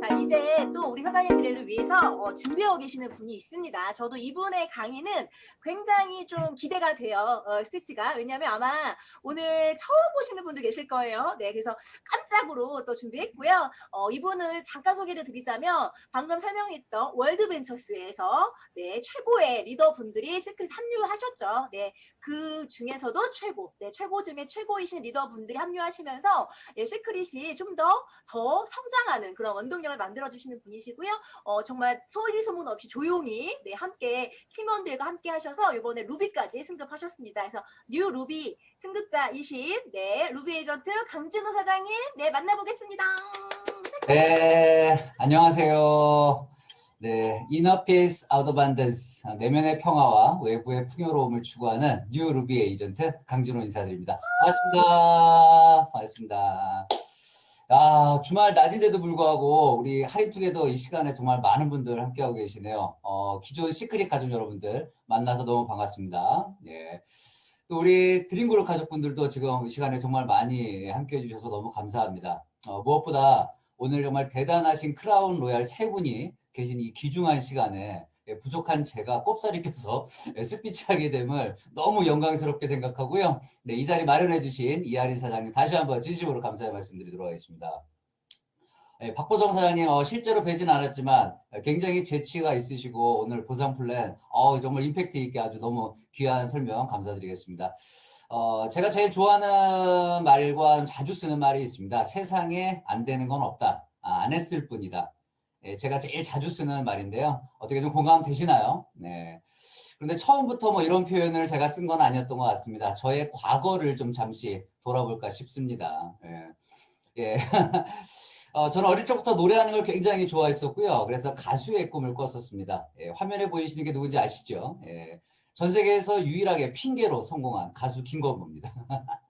자, 이제 또 우리 사장님들을 위해서 어, 준비하고 계시는 분이 있습니다. 저도 이분의 강의는 굉장히 좀 기대가 돼요. 어, 스피치가. 왜냐하면 아마 오늘 처음 보시는 분들 계실 거예요. 네, 그래서 깜짝으로 또 준비했고요. 어, 이분을 잠깐 소개를 드리자면 방금 설명했던 월드벤처스에서 네, 최고의 리더분들이 시크릿 합류하셨죠. 네, 그 중에서도 최고, 네, 최고 중에 최고이신 리더분들이 합류하시면서 예, 시크릿이 좀 더더 성장하는 그런 원동력을 만들어 주시는 분이시고요. 어, 정말 소리 소문 없이 조용히 네, 함께 팀원들과 함께 하셔서 이번에 루비까지 승급하셨습니다. 그래서 뉴 루비 승급자이신 네, 루비 에이전트 강진호 사장님 네, 만나보겠습니다. 네, 안녕하세요. 네, Inner Peace, 내면의 평화와 외부의 풍요로움을 추구하는 뉴 루비 에이전트 강진호 인사드립니다. 반갑습니다. 반갑습니다. 아, 주말 낮인데도 불구하고 우리 할인투게더 이 시간에 정말 많은 분들 함께하고 계시네요. 어, 기존 시크릿 가족 여러분들 만나서 너무 반갑습니다. 예. 또 우리 드림그룹 가족분들도 지금 이 시간에 정말 많이 함께해 주셔서 너무 감사합니다. 어, 무엇보다 오늘 정말 대단하신 크라운 로얄 세 분이 계신 이 귀중한 시간에 예, 부족한 제가 꼽사리 예, 스피치하게 됨을 너무 영광스럽게 생각하고요. 네, 이 자리 마련해 주신 이하린 사장님 다시 한번 진심으로 감사의 말씀드리도록 하겠습니다. 네, 박보성 사장님 어, 실제로 뵈진 않았지만 굉장히 재치가 있으시고 오늘 보상 플랜 어, 정말 임팩트 있게 아주 너무 귀한 설명 감사드리겠습니다. 어, 제가 제일 좋아하는 말과 자주 쓰는 말이 있습니다. 세상에 안 되는 건 없다. 아, 안 했을 뿐이다. 예, 제가 제일 자주 쓰는 말인데요. 어떻게 좀 공감 되시나요? 네. 그런데 처음부터 뭐 이런 표현을 제가 쓴 건 아니었던 것 같습니다. 저의 과거를 좀 잠시 돌아볼까 싶습니다. 예. 예. 어, 저는 어릴 적부터 노래하는 걸 굉장히 좋아했었고요. 그래서 가수의 꿈을 꿨었습니다. 예, 화면에 보이시는 게 누군지 아시죠? 예, 전 세계에서 유일하게 핑계로 성공한 가수 김건모입니다.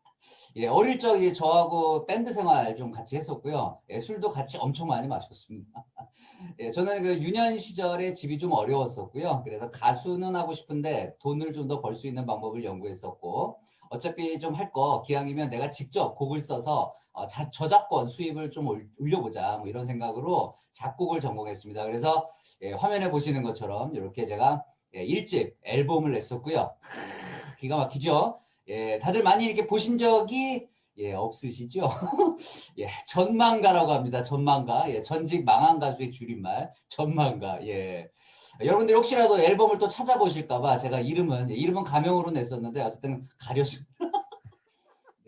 예, 어릴 적에 저하고 밴드 생활 좀 같이 했었고요. 예, 술도 같이 엄청 많이 마셨습니다. 예, 저는 그 유년 시절에 집이 좀 어려웠었고요. 그래서 가수는 하고 싶은데 돈을 좀 더 벌 수 있는 방법을 연구했었고, 어차피 좀 할 거 기왕이면 내가 직접 곡을 써서 어, 자, 저작권 수입을 좀 올- 올려보자 뭐 이런 생각으로 작곡을 전공했습니다. 그래서 예, 화면에 보시는 것처럼 이렇게 제가 예, 1집 앨범을 냈었고요. 기가 막히죠? 예, 다들 많이 이렇게 보신 적이 예, 없으시죠? 예, 전망가라고 합니다. 전망가. 예, 전직 망한 가수의 줄임말. 전망가. 예. 여러분들 혹시라도 앨범을 또 찾아보실까봐 제가 이름은, 예, 이름은 가명으로 냈었는데 어쨌든 가렸습니다.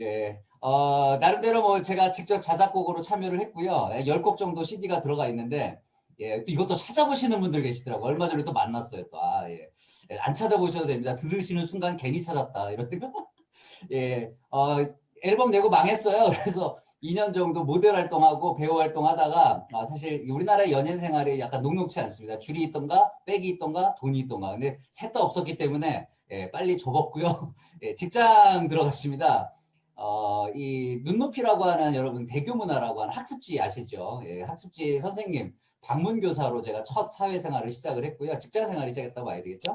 예. 어, 나름대로 뭐 제가 직접 자작곡으로 참여를 했고요. 예, 10곡 정도 CD가 들어가 있는데, 예, 또 이것도 찾아보시는 분들 계시더라고요. 얼마 전에 또 만났어요. 또, 아, 예. 예, 안 찾아보셔도 됩니다. 들으시는 순간 괜히 찾았다. 이런 생각. 예, 어, 앨범 내고 망했어요. 그래서 2년 정도 모델 활동하고 배우 활동하다가 아, 사실 우리나라의 연예인 생활이 약간 녹록치 않습니다. 줄이 있던가 백이 있던가 돈이 있던가. 근데 셋 다 없었기 때문에 예, 빨리 접었고요. 예, 직장 들어갔습니다. 어, 이 눈높이라고 하는 여러분 대교 문화라고 하는 학습지 아시죠? 예, 학습지 선생님 방문교사로 제가 첫 사회생활을 시작을 했고요. 직장 생활을 시작했다고 봐야 되겠죠?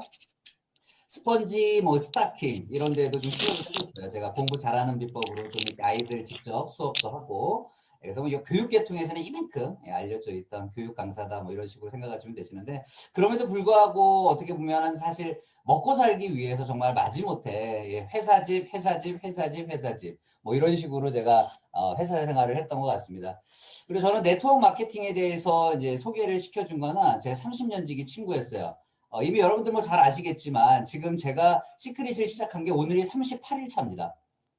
스펀지, 뭐 스타킹 이런 데도 좀 수업을 했었어요. 제가 공부 잘하는 비법으로 좀 아이들 직접 수업도 하고 그래서 뭐 교육 계 통에서는 이만큼 예, 알려져 있던 교육 강사다 뭐 이런 식으로 생각하시면 되시는데 그럼에도 불구하고 어떻게 보면은 사실 먹고 살기 위해서 정말 마지못해 예, 회사집, 회사집, 회사집, 회사집 뭐 이런 식으로 제가 어, 회사 생활을 했던 것 같습니다. 그리고 저는 네트워크 마케팅에 대해서 이제 소개를 시켜준 거는 제 30년 지기 친구였어요. 어, 이미 여러분들 뭐 잘 아시겠지만 지금 제가 시크릿을 시작한 게 오늘이 38일 차입니다.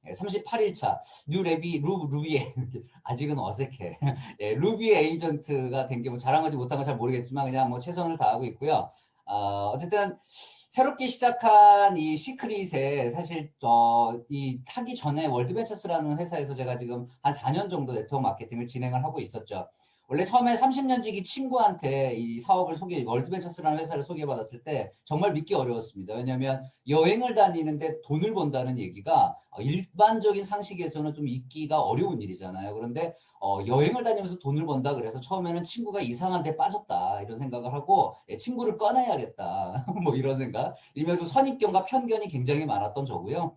예, 38일 차. 뉴 레비 루 루비 아직은 어색해. 예, 루비 에이전트가 된 게 뭐 자랑하지 못한 건 잘 모르겠지만 그냥 뭐 최선을 다하고 있고요. 어, 어쨌든 새롭게 시작한 이 시크릿에 사실 저이 하기 전에 월드벤처스라는 회사에서 제가 지금 한 4년 정도 네트워크 마케팅을 진행을 하고 있었죠. 원래 처음에 30년 지기 친구한테 이 사업을 소개, 월드벤처스라는 회사를 소개받았을 때 정말 믿기 어려웠습니다. 왜냐하면 여행을 다니는데 돈을 번다는 얘기가 어, 일반적인 상식에서는 좀 있기가 어려운 일이잖아요. 그런데 어, 여행을 다니면서 돈을 번다 그래서 처음에는 친구가 이상한 데 빠졌다 이런 생각을 하고 예, 친구를 꺼내야겠다 뭐 이런 생각. 좀 선입견과 편견이 굉장히 많았던 저고요.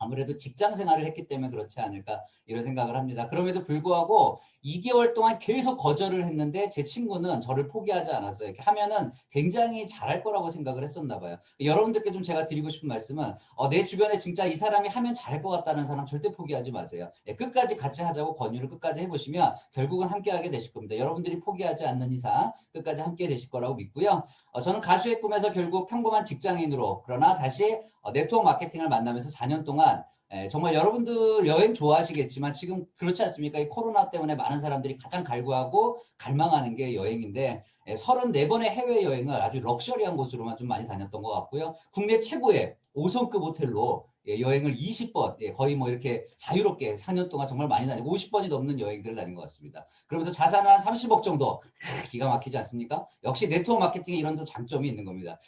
아무래도 직장 생활을 했기 때문에 그렇지 않을까 이런 생각을 합니다. 그럼에도 불구하고 2개월 동안 계속 거절을 했는데 제 친구는 저를 포기하지 않았어요. 이렇게 하면은 굉장히 잘할 거라고 생각을 했었나 봐요. 여러분들께 좀 제가 드리고 싶은 말씀은 어, 내 주변에 진짜 이 사람이 하면 잘할 것 같다는 사람 절대 포기하지 마세요. 예, 끝까지 같이 하자고 권유를 끝까지 해보시면 결국은 함께하게 되실 겁니다. 여러분들이 포기하지 않는 이상 끝까지 함께 되실 거라고 믿고요. 어, 저는 가수의 꿈에서 결국 평범한 직장인으로 그러나 다시 어, 네트워크 마케팅을 만나면서 4년 동안 예, 정말 여러분들 여행 좋아하시겠지만 지금 그렇지 않습니까? 이 코로나 때문에 많은 사람들이 가장 갈구하고 갈망하는 게 여행인데 예, 34번의 해외여행을 아주 럭셔리한 곳으로만 좀 많이 다녔던 것 같고요. 국내 최고의 5성급 호텔로 예, 여행을 20번, 예, 거의 뭐 이렇게 자유롭게 4년 동안 정말 많이 다니고 50번이 넘는 여행들을 다닌 것 같습니다. 그러면서 자산은 한 30억 정도, 크, 기가 막히지 않습니까? 역시 네트워크 마케팅에 이런 또 장점이 있는 겁니다.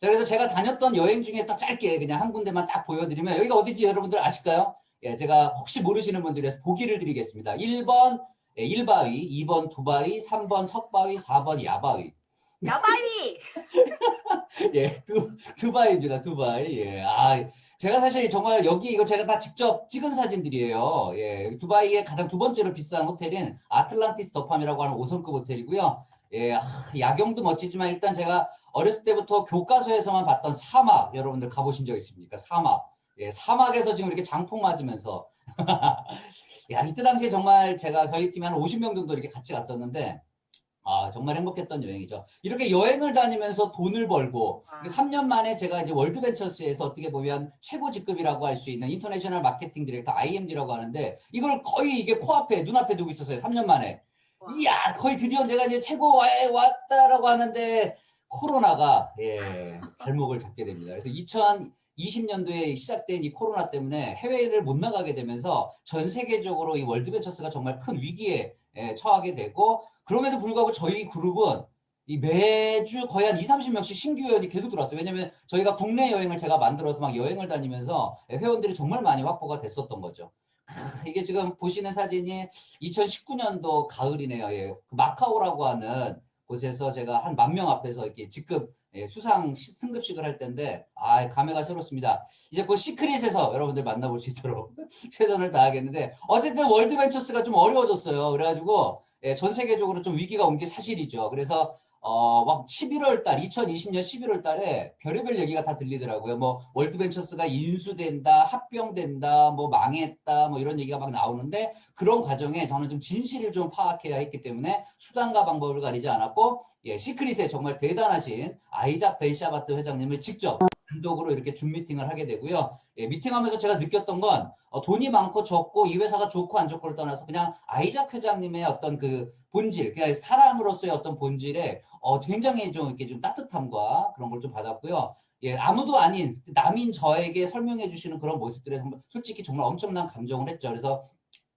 자, 그래서 제가 다녔던 여행 중에 딱 짧게 그냥 한 군데만 딱 보여드리면 여기가 어디지 여러분들 아실까요? 예, 제가 혹시 모르시는 분들 위해서 보기를 드리겠습니다. 1번 예, 1바위, 2번 두바위, 3번 석바위, 4번 야바위. 야바이. 예, 두, 두바이입니다. 두바이. 예. 아, 제가 사실 정말 여기 이거 제가 다 직접 찍은 사진들이에요. 예. 두바이의 가장 두 번째로 비싼 호텔인 아틀란티스 더팜이라고 하는 5성급 호텔이고요. 예, 아, 야경도 멋지지만 일단 제가 어렸을 때부터 교과서에서만 봤던 사막 여러분들 가보신 적 있습니까? 사막. 예, 사막에서 지금 이렇게 장풍 맞으면서 야, 이때 당시에 정말 제가 저희 팀이 한 50명 정도 이렇게 같이 갔었는데 아, 정말 행복했던 여행이죠. 이렇게 여행을 다니면서 돈을 벌고 와. 3년 만에 제가 이제 월드벤처스에서 어떻게 보면 최고 직급이라고 할 수 있는 인터내셔널 마케팅 디렉터 IMD라고 하는데 이걸 거의 이게 코앞에 눈앞에 두고 있었어요. 3년 만에. 와. 이야, 거의 드디어 내가 이제 최고에 왔다라고 하는데 코로나가 예, 발목을 잡게 됩니다. 그래서 2020년도에 시작된 이 코로나 때문에 해외를 못 나가게 되면서 전 세계적으로 이 월드벤처스가 정말 큰 위기에 예, 처하게 되고 그럼에도 불구하고 저희 그룹은 이 매주 거의 한 2, 30명씩 신규 회원이 계속 들어왔어요. 왜냐면 저희가 국내 여행을 제가 만들어서 막 여행을 다니면서 회원들이 정말 많이 확보가 됐었던 거죠. 크, 이게 지금 보시는 사진이 2019년도 가을이네요. 예. 그 마카오라고 하는 곳에서 제가 한 만 명 앞에서 이렇게 직급 예, 수상 시- 승급식을 할 텐데 아 감회가 새롭습니다. 이제 그 시크릿에서 여러분들 만나볼 수 있도록 최선을 다하겠는데 어쨌든 월드벤처스가 좀 어려워졌어요. 그래가지고 예, 전 세계적으로 좀 위기가 온 게 사실이죠. 그래서 어, 막 11월 달, 2020년 11월 달에 별의별 얘기가 다 들리더라고요. 뭐, 월드벤처스가 인수된다, 합병된다, 뭐, 망했다, 뭐, 이런 얘기가 막 나오는데, 그런 과정에 저는 좀 진실을 좀 파악해야 했기 때문에 수단과 방법을 가리지 않았고, 예, 시크릿의 정말 대단하신 아이작 벤샤바트 회장님을 직접 단독으로 이렇게 줌 미팅을 하게 되고요. 예, 미팅하면서 제가 느꼈던 건 어, 돈이 많고 적고 이 회사가 좋고 안 좋고를 떠나서 그냥 아이작 회장님의 어떤 그 본질, 그냥 사람으로서의 어떤 본질에 어, 굉장히 좀 이렇게 좀 따뜻함과 그런 걸 좀 받았고요. 예, 아무도 아닌 남인 저에게 설명해 주시는 그런 모습들에 솔직히 정말 엄청난 감정을 했죠. 그래서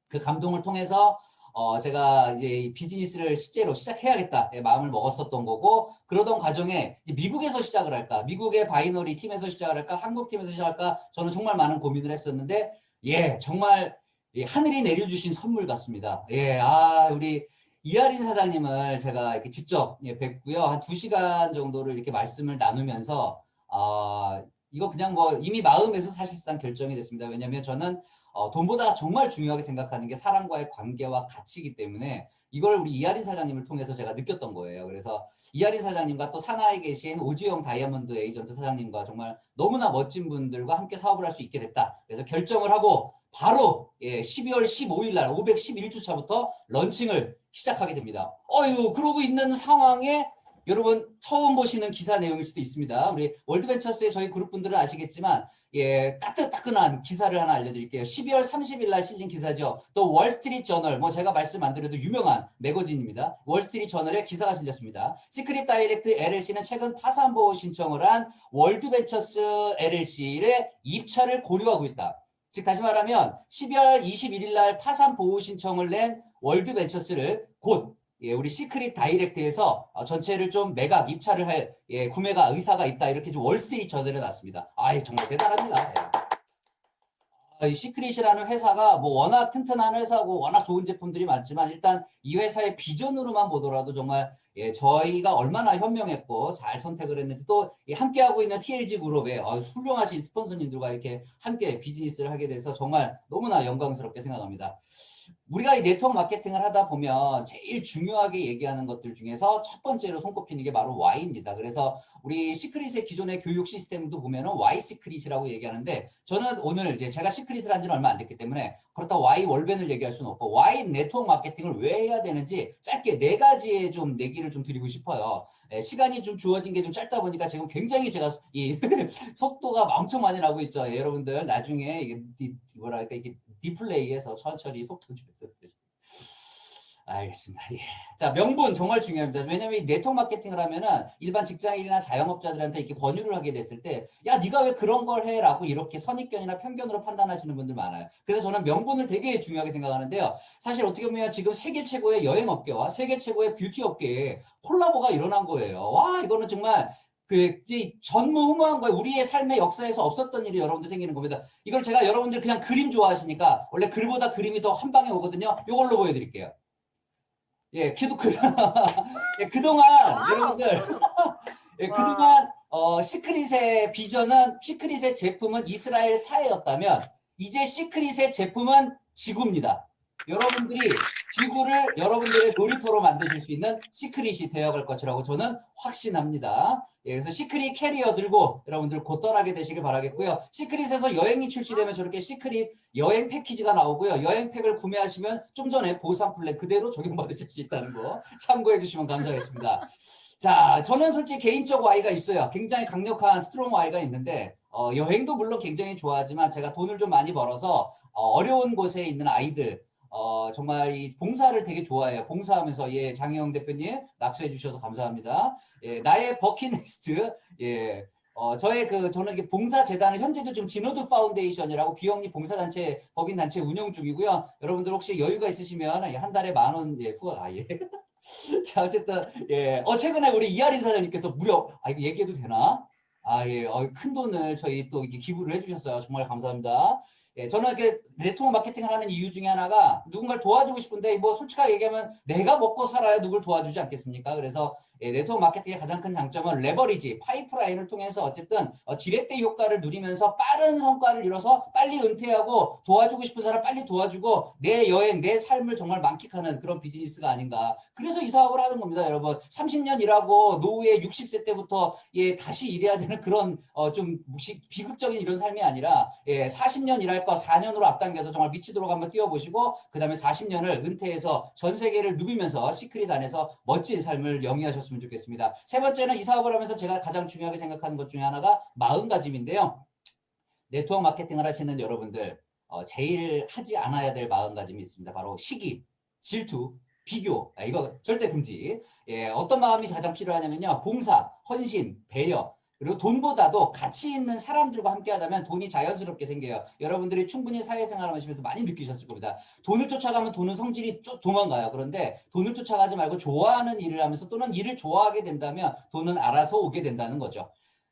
그 감동을 통해서 어, 제가 이제 이 비즈니스를 실제로 시작해야겠다 예, 마음을 먹었었던 거고 그러던 과정에 미국에서 시작을 할까, 미국의 바이너리 팀에서 시작을 할까, 한국 팀에서 시작할까 저는 정말 많은 고민을 했었는데 예, 정말 예, 하늘이 내려주신 선물 같습니다. 예, 아 우리 이하린 사장님을 제가 이렇게 직접 예, 뵙고요. 한 두 시간 정도를 이렇게 말씀을 나누면서 아 이거 그냥 뭐 이미 마음에서 사실상 결정이 됐습니다. 왜냐하면 저는 어, 돈보다 정말 중요하게 생각하는 게 사람과의 관계와 가치이기 때문에 이걸 우리 이하린 사장님을 통해서 제가 느꼈던 거예요. 그래서 이하린 사장님과 또 산하에 계신 오지영 다이아몬드 에이전트 사장님과 정말 너무나 멋진 분들과 함께 사업을 할 수 있게 됐다. 그래서 결정을 하고 바로 예, 12월 15일 날 511주차부터 런칭을 시작하게 됩니다. 어유 그러고 있는 상황에 여러분 처음 보시는 기사 내용일 수도 있습니다. 우리 월드벤처스의 저희 그룹 분들은 아시겠지만 예, 따끈따끈한 기사를 하나 알려드릴게요. 12월 30일 날 실린 기사죠. 또 월스트리트 저널, 뭐 제가 말씀 안 드려도 유명한 매거진입니다. 월스트리트 저널에 기사가 실렸습니다. 시크릿 다이렉트 LLC는 최근 파산 보호 신청을 한 월드벤처스 LLC의 입찰을 고려하고 있다. 즉 다시 말하면 12월 21일 날 파산 보호 신청을 낸 월드벤처스를 곧 예, 우리 시크릿 다이렉트에서 어, 전체를 좀 매각 입찰을 할 예, 구매가 의사가 있다 이렇게 좀 월스트리트 났습니다. 아, 정말 대단합니다. 예. 아, 이 시크릿이라는 회사가 뭐 워낙 튼튼한 회사고 워낙 좋은 제품들이 많지만 일단 이 회사의 비전으로만 보더라도 정말 예, 저희가 얼마나 현명했고 잘 선택을 했는지 또이 함께하고 있는 TLG 그룹의 어, 훌륭하신 스폰서님들과 이렇게 함께 비즈니스를 하게 돼서 정말 너무나 영광스럽게 생각합니다. 우리가 이 네트워크 마케팅을 하다 보면 제일 중요하게 얘기하는 것들 중에서 첫 번째로 손꼽히는 게 바로 Y입니다. 그래서 우리 시크릿의 기존의 교육 시스템도 보면은 Y 시크릿이라고 얘기하는데 저는 오늘 이제 제가 시크릿을 한 지는 얼마 안 됐기 때문에 그렇다고 Y 월벤을 얘기할 수는 없고 Y 네트워크 마케팅을 왜 해야 되는지 짧게 네 가지의 좀 내기를 좀 드리고 싶어요. 예, 시간이 좀 주어진 게 좀 짧다 보니까 지금 굉장히 제가 이 속도가 엄청 많이 나고 있죠. 예, 여러분들 나중에 이게 디- 뭐랄까 이게 디플레이해서 천천히 속도 줄여서 알겠습니다. 예. 자, 명분 정말 중요합니다. 왜냐면 이 네트워크 마케팅을 하면은 일반 직장인이나 자영업자들한테 이렇게 권유를 하게 됐을 때, 야, 네가 왜 그런 걸 해? 라고 이렇게 선입견이나 편견으로 판단하시는 분들 많아요. 그래서 저는 명분을 되게 중요하게 생각하는데요. 사실 어떻게 보면 지금 세계 최고의 여행 업계와 세계 최고의 뷰티 업계에 콜라보가 일어난 거예요. 와, 이거는 정말 그, 이 전무후무한 거예요. 우리의 삶의 역사에서 없었던 일이 여러분들 생기는 겁니다. 이걸 제가 여러분들 그냥 그림 좋아하시니까 원래 글보다 그림이 더 한 방에 오거든요. 이걸로 보여드릴게요. 예, 기도 그, 예, 그동안 와우. 여러분들 예, 와. 그동안 어, 시크릿의 비전은 시크릿의 제품은 이스라엘 사회였다면 이제 시크릿의 제품은 지구입니다. 여러분들이 지구를 여러분들의 놀이터로 만드실 수 있는 시크릿이 되어갈 것이라고 저는 확신합니다. 예, 그래서 시크릿 캐리어 들고 여러분들 곧 떠나게 되시길 바라겠고요. 시크릿에서 여행이 출시되면 저렇게 시크릿 여행 패키지가 나오고요. 여행팩을 구매하시면 좀 전에 보상 플랜 그대로 적용받으실 수 있다는 거 참고해 주시면 감사하겠습니다. 자, 저는 솔직히 개인적 Y가 있어요. 굉장히 강력한 스트롱 Y가 있는데 어, 여행도 물론 굉장히 좋아하지만 제가 돈을 좀 많이 벌어서 어, 려운 곳에 있는 아이들 어, 정말 이 봉사를 되게 좋아해요. 봉사하면서 예, 장혜영 대표님 낙서해 주셔서 감사합니다. 예, 나의 버킷리스트 예. 어, 저의 그, 저는 이게 봉사 재단을 현재도 지금 진호드 파운데이션이라고 비영리 봉사 단체, 법인 단체 운영 중이고요. 여러분들 혹시 여유가 있으시면 예, 한 달에 만 원, 예, 후원, 아, 예. 자, 어쨌든, 예. 어, 최근에 우리 이하린 사장님께서 무려, 아, 이거 얘기해도 되나? 아, 예. 어, 큰 돈을 저희 또 이렇게 기부를 해주셨어요. 정말 감사합니다. 예, 저는 이렇게 네트워크 마케팅을 하는 이유 중에 하나가 누군가를 도와주고 싶은데 뭐 솔직하게 얘기하면 내가 먹고 살아야 누굴 도와주지 않겠습니까? 그래서 예, 네트워크 마케팅의 가장 큰 장점은 레버리지, 파이프라인을 통해서 어쨌든 어, 지렛대 효과를 누리면서 빠른 성과를 이뤄서 빨리 은퇴하고 도와주고 싶은 사람 빨리 도와주고 내 여행, 내 삶을 정말 만끽하는 그런 비즈니스가 아닌가. 그래서 이 사업을 하는 겁니다, 여러분. 30년 일하고 노후에 60세 때부터 예, 다시 일해야 되는 그런 어, 좀 비극적인 이런 삶이 아니라 예, 40년 일할 거 4년으로 앞당겨서 정말 미치도록 한번 뛰어보시고 그 다음에 40년을 은퇴해서 전 세계를 누비면서 시크릿 안에서 멋진 삶을 영위하셨 으면 좋겠습니다. 세 번째는 이 사업을 하면서 제가 가장 중요하게 생각하는 것 중에 하나가 마음가짐인데요. 네트워크 마케팅을 하시는 여러분들 어, 제일 하지 않아야 될 마음가짐이 있습니다. 바로 시기, 질투, 비교. 아, 이거 절대 금지. 예, 어떤 마음이 가장 필요하냐면요. 봉사, 헌신, 배려. 그리고 돈보다도 가치 있는 사람들과 함께 하다면 돈이 자연스럽게 생겨요. 여러분들이 충분히 사회생활을 하시면서 많이 느끼셨을 겁니다. 돈을 쫓아가면 돈은 성질이 쫓- 도망가요. 그런데 돈을 쫓아가지 말고 좋아하는 일을 하면서 또는 일을 좋아하게 된다면 돈은 알아서 오게 된다는 거죠.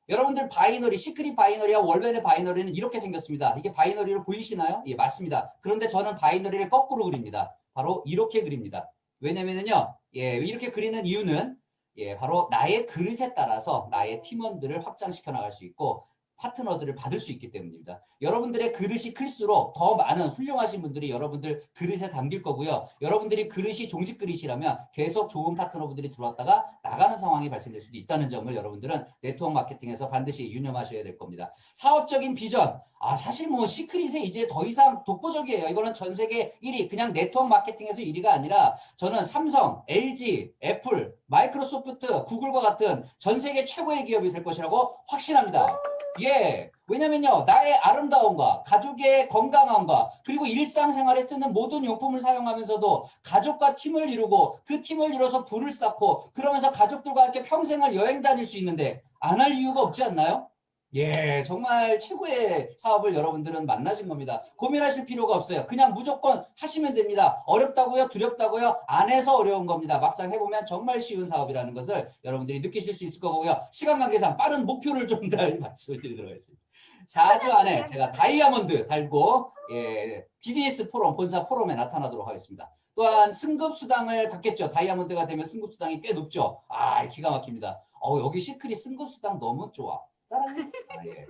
여러분들 바이너리, 시크릿 바이너리와 월벤의 바이너리는 이렇게 생겼습니다. 이게 바이너리로 보이시나요? 예, 맞습니다. 그런데 저는 바이너리를 거꾸로 그립니다. 바로 이렇게 그립니다. 왜냐면은요, 예, 이렇게 그리는 이유는 예, 바로 나의 그릇에 따라서 나의 팀원들을 확장시켜 나갈 수 있고 파트너들을 받을 수 있기 때문입니다. 여러분들의 그릇이 클수록 더 많은 훌륭하신 분들이 여러분들 그릇에 담길 거고요. 여러분들이 그릇이 종직 그릇이라면 계속 좋은 파트너분들이 들어왔다가 나가는 상황이 발생될 수도 있다는 점을 여러분들은 네트워크 마케팅에서 반드시 유념하셔야 될 겁니다. 사업적인 비전. 아, 사실 뭐 시크릿에 이제 더 이상 독보적이에요. 이거는 전 세계 1위. 그냥 네트워크 마케팅에서 1위가 아니라 저는 삼성, LG, 애플, 마이크로소프트, 구글과 같은 전 세계 최고의 기업이 될 것이라고 확신합니다. 예. 왜냐면요, 나의 아름다움과 가족의 건강함과 그리고 일상생활에 쓰는 모든 용품을 사용하면서도 가족과 팀을 이루고 그 팀을 이뤄서 부를 쌓고 그러면서 가족들과 함께 평생을 여행 다닐 수 있는데 안 할 이유가 없지 않나요? 예, 정말 최고의 사업을 여러분들은 만나신 겁니다. 고민하실 필요가 없어요. 그냥 무조건 하시면 됩니다. 어렵다고요? 두렵다고요? 안 해서 어려운 겁니다. 막상 해보면 정말 쉬운 사업이라는 것을 여러분들이 느끼실 수 있을 거고요. 시간 관계상 빠른 목표를 좀 더 말씀을 드리도록 하겠습니다. 4주 안에 제가 다이아몬드 달고 예, 비즈니스 포럼 본사 포럼에 나타나도록 하겠습니다. 또한 승급 수당을 받겠죠. 다이아몬드가 되면 승급 수당이 꽤 높죠. 아 기가 막힙니다. 어 여기 시크릿 승급 수당 너무 좋아. 사랑해. 아, 예.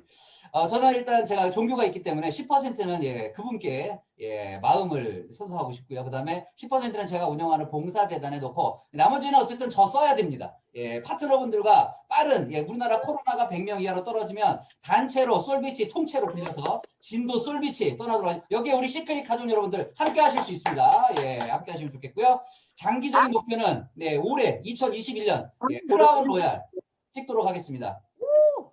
어, 저는 일단 제가 종교가 있기 때문에 10%는 예, 그분께 예, 마음을 선서하고 싶고요. 그 다음에 10%는 제가 운영하는 봉사재단에 넣고 나머지는 어쨌든 저 써야 됩니다. 예, 파트너분들과 빠른 예, 우리나라 코로나가 100명 이하로 떨어지면 단체로 솔비치 통째로 빌려서 진도 솔비치 떠나도록 하죠. 여기에 우리 시크릿 가족 여러분들 함께 하실 수 있습니다. 예, 함께 하시면 좋겠고요. 장기적인 목표는 네, 올해 2021년 예, 크라운 로얄 찍도록 하겠습니다.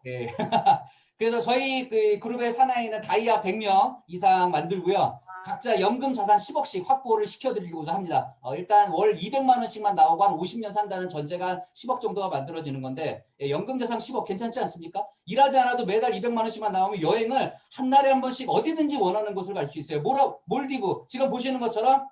예. 그래서 저희 그 그룹의 사나이는 다이아 100명 이상 만들고요. 각자 연금 자산 10억씩 확보를 시켜드리고자 합니다. 어, 일단 월 200만 원씩만 나오고 한 50년 산다는 전제가 한 10억 정도가 만들어지는 건데 예, 연금 자산 10억 괜찮지 않습니까? 일하지 않아도 매달 200만 원씩만 나오면 여행을 한 달에 한 번씩 어디든지 원하는 곳을 갈 수 있어요. 모라, 몰디브 지금 보시는 것처럼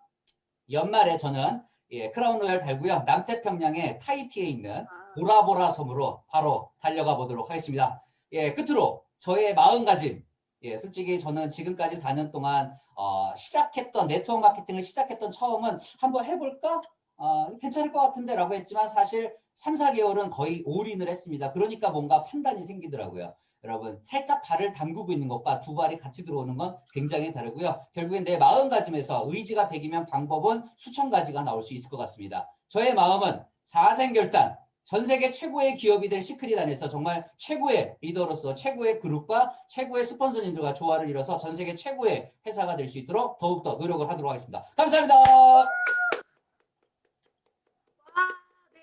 연말에 저는 예, 크라운 로얄 달고요. 남태평양의 타이티에 있는 아, 보라보라 섬으로 바로 달려가 보도록 하겠습니다. 예, 끝으로 저의 마음가짐. 예, 솔직히 저는 지금까지 4년 동안 어, 시작했던 네트워크 마케팅을 시작했던 처음은 한번 해볼까? 어, 괜찮을 것 같은데 라고 했지만 사실 3, 4개월은 거의 올인을 했습니다. 그러니까 뭔가 판단이 생기더라고요. 여러분 살짝 발을 담그고 있는 것과 두 발이 같이 들어오는 건 굉장히 다르고요. 결국엔 내 마음가짐에서 의지가 백이면 방법은 수천 가지가 나올 수 있을 것 같습니다. 저의 마음은 사생결단 전 세계 최고의 기업이 될 시크릿 안에서 정말 최고의 리더로서 최고의 그룹과 최고의 스폰서님들과 조화를 이뤄서 전 세계 최고의 회사가 될 수 있도록 더욱더 노력을 하도록 하겠습니다. 감사합니다.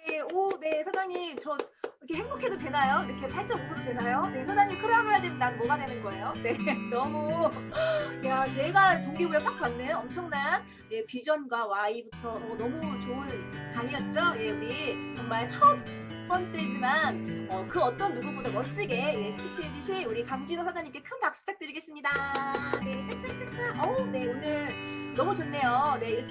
네, 오, 네, 사장님, 저 이렇게 행복해도 되나요? 이렇게 살짝 웃어도 되나요? 네, 크라운 해야 되면 난 뭐가 되는 거예요? 네, 너무, 야, 제가 동기부여 팍 받는 엄청난 예, 비전과 Y부터 어, 너무 좋은 강의였죠? 예, 우리 정말 첫 번째지만 어, 그 어떤 누구보다 멋지게 예, 스피치 해 주실 우리 강진호 사장님께 큰 박수 부탁드리겠습니다. 네, 짝짝짝짝. 어우, 네, 오늘 너무 좋네요. 네, 이렇게.